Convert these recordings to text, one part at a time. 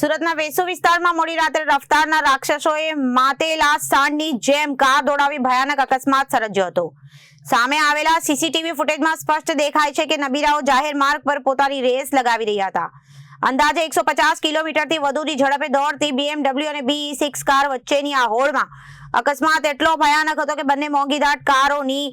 સુરતના વેસુ વિસ્તારમાં મોડી રાત્રે રફતારના રાક્ષસોએ માતેલા સાંડની જેમ કાર દોડાવી ભયાનક અકસ્માત સર્જ્યો હતો. સામે આવેલા સીસીટીવી ફૂટેજમાં સ્પષ્ટ દેખાય છે કે નબીરાઓ જાહેર માર્ગ પર પોતાની રેસ લગાવી રહ્યા હતા. અંદાજે એકસો પચાસ કિલોમીટરથી વધુની ઝડપે દોડતી બીએમડબલ્યુ અને બી સિક્સ કાર વચ્ચેની આ હોડમાં અકસ્માત એટલો ભયાનક હતો કે બંને મોંઘીદાટ કારોની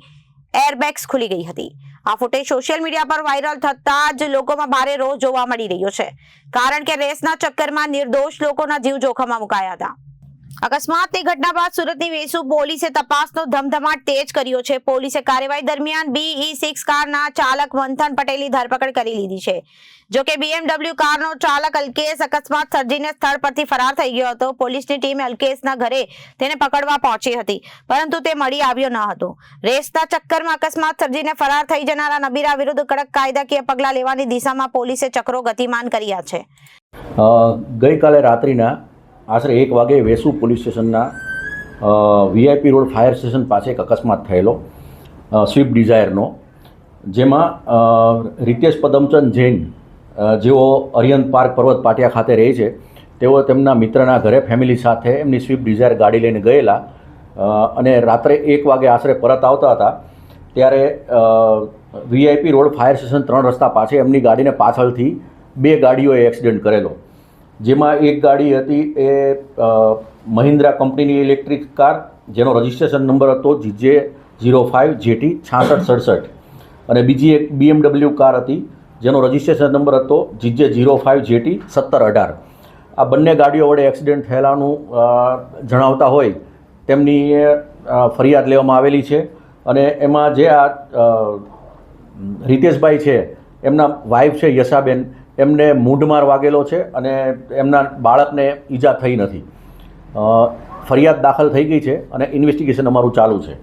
એરબેગ્સ ખુલી ગઈ હતી. આ ફૂટેજ સોશિયલ મીડિયા પર વાયરલ થતા જ લોકોમાં ભારે રોષ જોવા મળી રહ્યો છે. કારણ કે રેસના ચક્કરમાં નિર્દોષ લોકોના જીવ જોખમમાં મુકાયા હતા. અકસ્માતની ઘટના બાદ સુરતની વેસુ પોલીસે તપાસનો ધમધમાટ તેજ કર્યો છે. પોલીસે કાર્યવાહી દરમિયાન બીઈ સિક્સ કારના ચાલક મંથન પટેલની ધરપકડ કરી લીધી છે. જો કે બીએમડબલ્યુ કારનો ચાલક અલ્કેશ અકસ્માત સર્જીને સ્થળ પરથી ફરાર થઈ ગયો હતો. પોલીસની ટીમ અલ્કેશના ઘરે તેને પકડવા પહોંચી હતી, પરંતુ તે મળી આવ્યો ન હતો. રેસના ચક્કરમાં અકસ્માત સર્જીને ફરાર થઈ જનારા નબીરા વિરુદ્ધ કડક કાયદાકીય પગલાં લેવાની દિશામાં પોલીસે ચક્રો ગતિમાન કર્યા છે. ગઈકાલે રાત્રિના આશરે એક વાગે વેસુ પોલીસ સ્ટેશનના વીઆઈપી રોડ ફાયર સ્ટેશન પાસે એક અકસ્માત થયેલો સ્વિફ્ટ ડિઝાયરનો, જેમાં રિતેશ પદમચંદ જૈન જેઓ અરિયંત પાર્ક પર્વત પાટિયા ખાતે રહે છે, તેઓ તેમના મિત્રના ઘરે ફેમિલી સાથે એમની સ્વિફ્ટ ડિઝાયર ગાડી લઈને ગયેલા અને રાત્રે એક વાગે આશરે પરત આવતા હતા, ત્યારે વીઆઈપી રોડ ફાયર સ્ટેશન ત્રણ રસ્તા પાસે એમની ગાડીને પાછળથી બે ગાડીઓએ એક્સિડન્ટ કરેલો. જેમાં એક ગાડી હતી એ મહિન્દ્રા કંપનીની ઇલેક્ટ્રિક કાર, જેનો રજિસ્ટ્રેશન નંબર હતો જીજે ઝીરો ફાઇવ જેટી છાસઠ સડસઠ. અને બીજી એક બીએમડબલ્યુ કાર હતી, જેનો રજિસ્ટ્રેશન નંબર હતો જીજે ઝીરો ફાઇવ જેટી સત્તર અઢાર. આ બંને ગાડીઓ વડે એક્સિડન્ટ થયેલાનું જણાવતા હોય તેમની ફરિયાદ લેવામાં આવેલી છે. અને એમાં જે આ રિતેશભાઈ છે, એમના વાઈફ છે યશાબેન એમને મૂંઢમાર વાગેલો છે અને એમના બાળકને ઈજા થઈ નથી. ફરિયાદ દાખલ થઈ ગઈ છે અને ઇન્વેસ્ટિગેશન અમારું ચાલુ છે.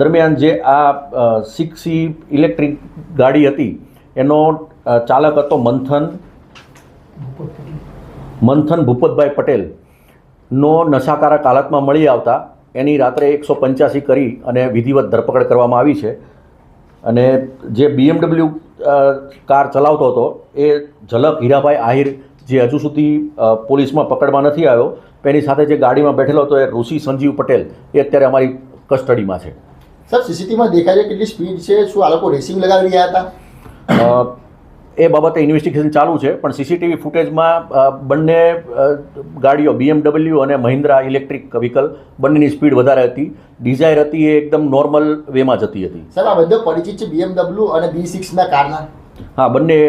દરમિયાન જે આ સિક્સી ઇલેક્ટ્રિક ગાડી હતી, એનો ચાલક હતો મંથન મંથન ભૂપતભાઈ પટેલનો નશાકારક હાલતમાં મળી આવતા, એની રાત્રે એકસો પંચ્યાસી કરી અને વિધિવત ધરપકડ કરવામાં આવી છે. અને જે બીએમડબલ્યુ કાર ચલાવતો હતો એ ઝલક હીરાભાઈ આહિર જે હજુ સુધી પોલીસમાં પકડમાં નથી આવ્યો તેની સાથે જે ગાડીમાં બેઠેલો હતો એ ઋષિ સંજીવ પટેલ એ અત્યારે અમારી કસ્ટડીમાં છે. સર સીસીટીવીમાં દેખાય છે કેટલી સ્પીડ છે શું આ લોકો રેસિંગ લગાવી રહ્યા હતા? એ બાબતે ઇન્વેસ્ટિગેશન ચાલુ છે પણ સીસીટીવી ફૂટેજમાં બંને ગાડીઓ બીએમડબલ્યુ અને મહિન્દ્રા ઇલેક્ટ્રિક વ્હીકલ બંનેની સ્પીડ વધારે હતી. ડિઝાયર હતી એ એકદમ નોર્મલ વેમાં જતી હતી. સર આ બધો પરિચિત છે બીએમડબલ્યુ અને બી સિક્સના કારના? હા બંને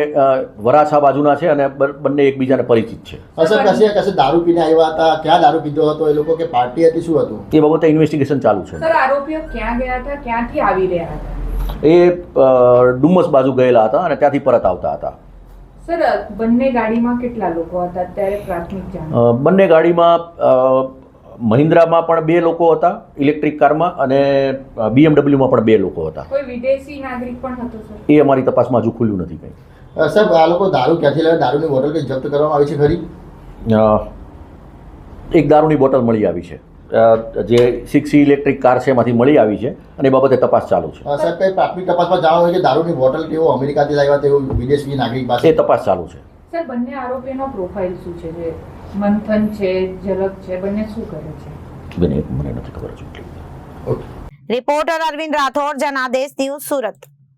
વરાછા બાજુના છે અને બંને એકબીજાને પરિચિત છે. અસર કશે કશે દારૂ પીને આવ્યા હતા? ક્યાં દારૂ પીધો હતો? એ લોકો કે પાર્ટી હતી શું હતું? એ બાબતે ઇન્વેસ્ટિગેશન ચાલુ છે. સર આરોપીઓ ક્યાં ગયા હતા? ક્યાંથી આવી રહ્યા હતા? એ ડુમસ બાજુ ગયેલા હતા અને ત્યાંથી પરત આવતા હતા. સર બંને ગાડીમાં કેટલા લોકો હતા? અત્યારે પ્રાથમિક જાણ. બંને ગાડીમાં મહિન્દ્રામાં પણ બે લોકો હતા ઇલેક્ટ્રિક કારમાં અને બીએમડબલ્યુમાં પણ બે લોકો હતા. કોઈ વિદેશી નાગરિક પણ હતો સર? એ અમારી તપાસમાં હજુ ખુલ્યું નથી કંઈ. સર આ લોકો દારૂ ક્યાંથી લાવે? દારૂની બોટલ કંઈ જપ્ત કરવામાં આવી છે ખરી? એક દારૂની બોટલ મળી આવી છે. જે સિક્સ ઇલેક્ટ્રિક કાર છે એમાંથી મળી આવી છે અને એ બાબતે તપાસ ચાલુ છે. સાહેબ કઈ પ્રાથમિક તપાસમાં જાણવા હોય કે દારૂની બોટલ કેવો અમેરિકાથી લાવ્યા તેવું વિદેશી નાગરિક એ પાસે તપાસ ચાલુ છે. સર બંને આરોપીનો પ્રોફાઇલ શું છે? જે મંથન છે ઝલક છે બંને શું કરે છે? બંને મને નથી ખબર છે રિપોર્ટર અરવિંદ રાઠોડ જનાદેશ ન્યૂઝ સુરત